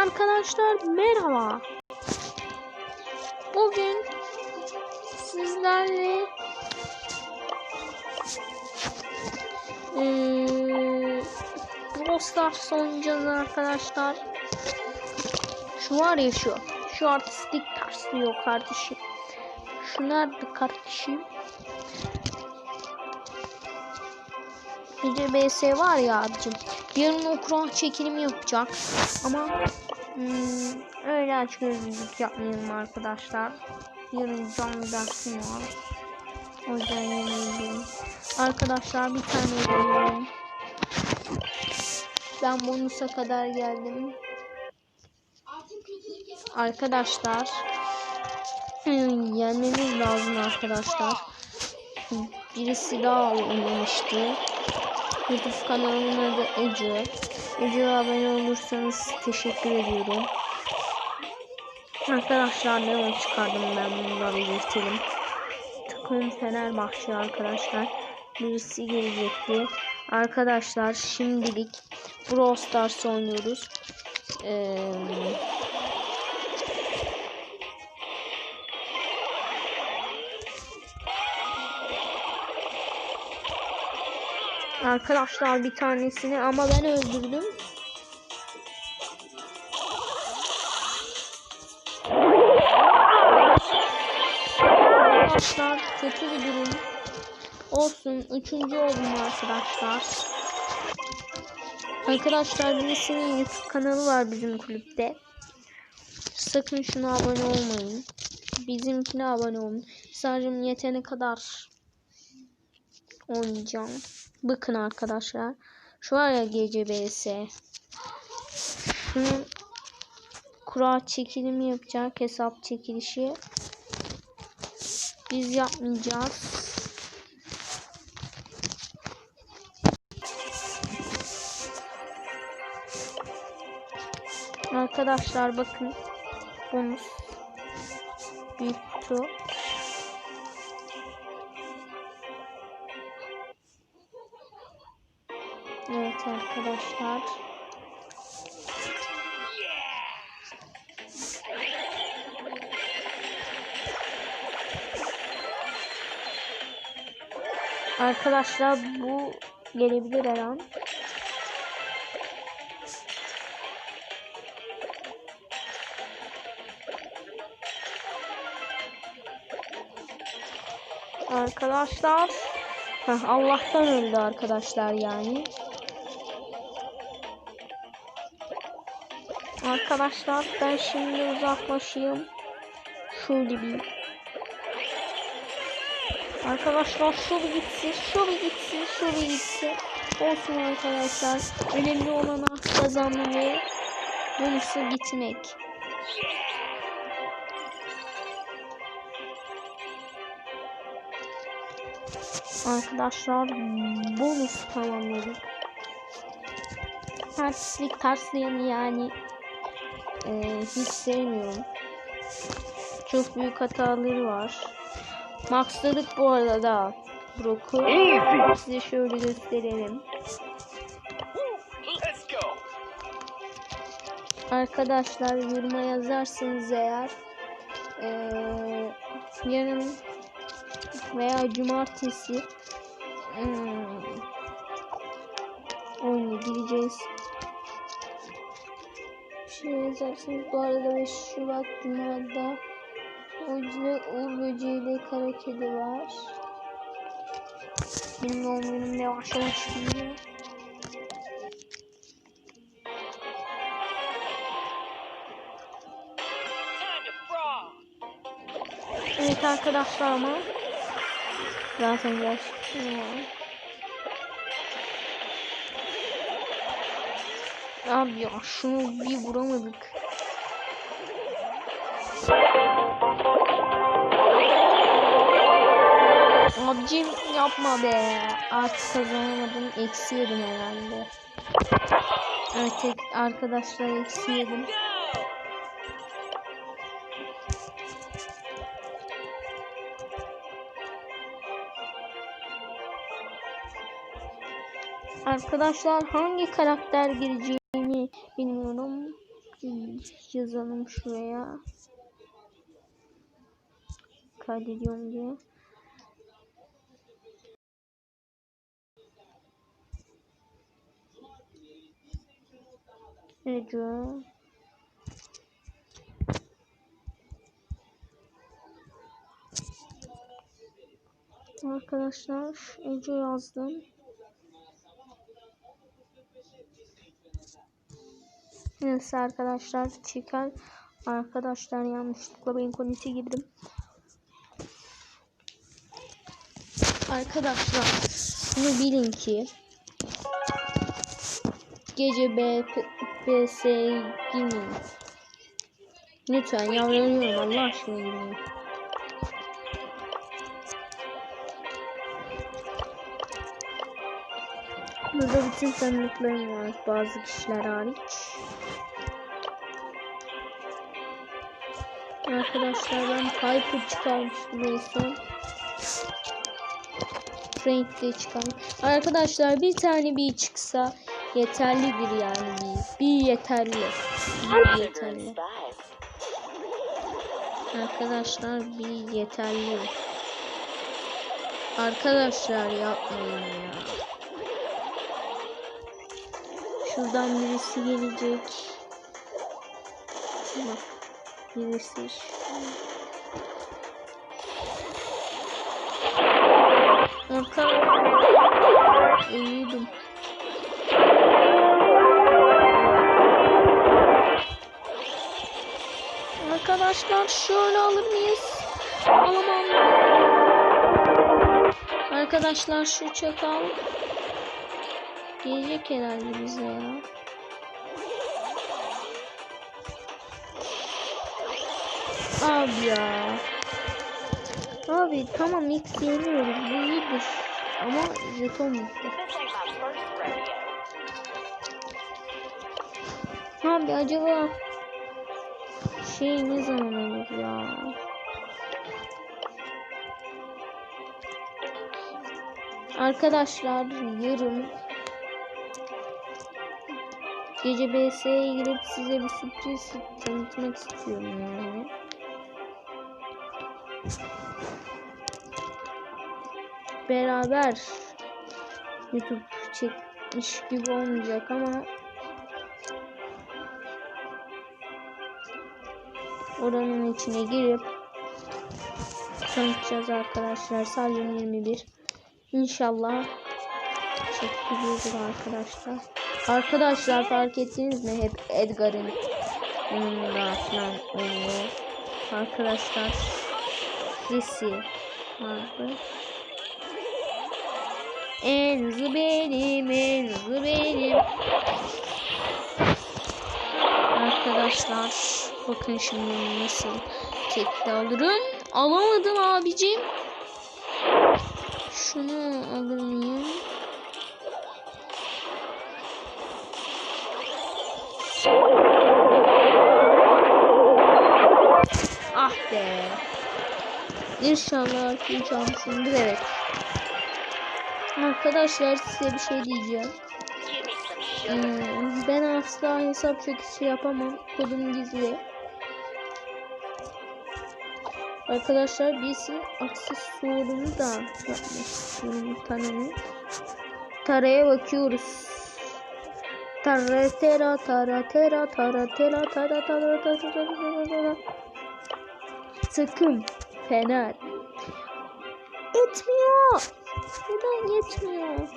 Arkadaşlar merhaba. Bugün sizlerle eee Brawl arkadaşlar. Şu var ya şu. Şu artistik tarzlıyor kardeşim. Şu nerede kardeşim? Gece BS var ya abicim. Yarın o Kur'an çekilimi yapacak. Ama hmm, öyle aç gözlülük yapmayalım arkadaşlar. Yarın canlı dersim var. O yüzden yemeğim. Arkadaşlar bir tane veriyorum. Ben bonusa kadar geldim. Arkadaşlar hmm, yenmemiz lazım arkadaşlar. Birisi daha oynamıştı. YouTube kanalımın adı Ece. Ece'ye abone olursanız teşekkür ediyorum. Arkadaşlar ne çıkardım ben bunları belirtelim. Takım Fenerbahçe arkadaşlar. Birisi gelecekti. Arkadaşlar şimdilik Brawl Stars oynuyoruz. Ee, Arkadaşlar bir tanesini ama ben öldürdüm. Arkadaşlar kötü bir durum. Olsun. Üçüncü oldum arkadaşlar. Arkadaşlar birisinin YouTube kanalı var bizim kulüpte. Sakın şuna abone olmayın. Bizimkine abone olun. Sadece yetene kadar oynayacağım. Bakın arkadaşlar. Şu var ya GCBS. Şunun kura çekilimi yapacak. Hesap çekilişi. Biz yapmayacağız. Arkadaşlar bakın. Bonus. Bir kutu. Evet arkadaşlar. Arkadaşlar bu gelebilir her an. Arkadaşlar Heh, Allah'tan öldü arkadaşlar yani. Arkadaşlar ben şimdi uzaklaşayım. Şöyle bir. Arkadaşlar şu bir gitsin, şu bir gitsin, şu bir gitsin. Olsun arkadaşlar. Önemli olan ah kazanma ve bonusu gitmek. Arkadaşlar bonus tamamladık. Terslik terslayanı yani e, hiç sevmiyorum. Çok büyük hataları var. Maxladık bu arada Brock'u. Size şöyle gösterelim. Arkadaşlar yoruma yazarsanız eğer e, yarın veya cumartesi hmm, oyuna gireceğiz. Yazarsınız bu arada 5 Şubat Cuma'da yüzden Uğur Böceği ile Kara Kedi var. Benim doğum günüm yavaş yavaş geliyor. Evet arkadaşlar ama zaten gerçekten var. Abi ya şunu bir vuramadık. Abicim yapma be. Artık kazanamadım. Eksi yedim herhalde. Evet arkadaşlar eksi yedim. Arkadaşlar hangi karakter gireceğini bilmiyorum. yazalım şuraya. Kaydediyorum diye. Ece. Arkadaşlar Ece yazdım. Neyse arkadaşlar çıkar. Arkadaşlar yanlışlıkla ben koniti girdim. Arkadaşlar bunu bilin ki gece B BS girmeyin. Lütfen yalvarıyorum Allah aşkına girmeyin. Burada bütün tanıdıklarım var bazı kişiler hariç. Arkadaşlar ben Piper çıkarmıştım en son. De çıkarmış. Arkadaşlar bir tane bir çıksa yeterlidir yani bir. Bir yeterli. Bir yeterli. Arkadaşlar bir yeterli. Arkadaşlar yapmayın ya. Şuradan birisi gelecek. Bak birisi. Arkadaşlar uyudum. Arkadaşlar şöyle alır mıyız? Alamam. Arkadaşlar şu çakal gelecek herhalde bize ya. Abi ya. Abi tamam X yeniyoruz bu iyidir. Ama jeton bitti. Abi acaba şey ne zaman olur ya? Arkadaşlar yarın gece BS'ye girip size bir sürpriz tanıtmak istiyorum yani. Beraber YouTube çekmiş gibi olmayacak ama oranın içine girip tanıtacağız arkadaşlar. Sadece 21. İnşallah çekiyordur arkadaşlar. Arkadaşlar fark ettiniz mi? Hep Edgar'ın yanında falan. Arkadaşlar Jesse vardı. En hızlı benim, en hızlı. Arkadaşlar bakın şimdi nasıl tekli alırım. Alamadım abicim. Şunu alır mıyım? İnşallah almışımdır evet. Arkadaşlar size bir şey diyeceğim. Hmm, ben asla hesap çekişi yapamam. Kodum gizli. Arkadaşlar birisinin aksesuarını da yapmak istiyorum bir tanenin. Taraya bakıyoruz. Taratera taratera taratera tara tara tara tara tara Takım Fener. Etmiyor. Neden yetmiyor?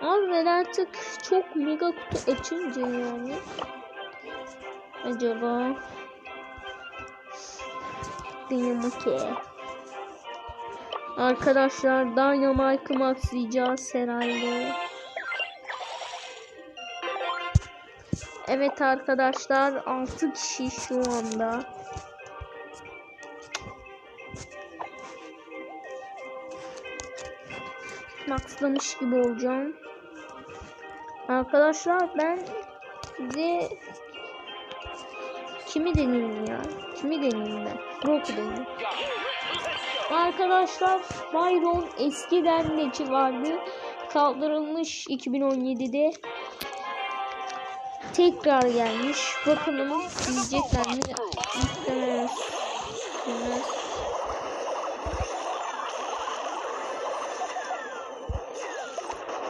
Abi ben artık çok mega kutu açınca yani. Acaba Dynamite. Arkadaşlar Dynamite'ı maxlayacağız herhalde. Evet arkadaşlar 6 kişi şu anda. Maxlamış gibi olacağım. Arkadaşlar ben size kimi deneyeyim ya? Kimi deneyeyim ben? Brock'u deneyeyim. Arkadaşlar Byron eskiden neci vardı. Kaldırılmış 2017'de. tekrar gelmiş. Bakalım diyecekler mi?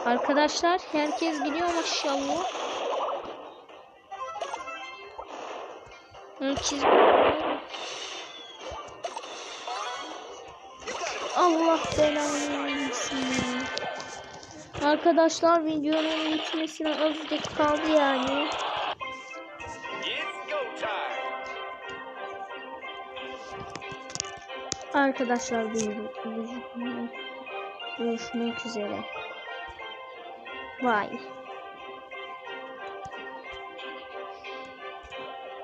Arkadaşlar herkes gidiyor maşallah. Herkes Allah belanı versin. Arkadaşlar videonun bitmesine azıcık kaldı yani. Arkadaşlar görüşmek üzere. Why?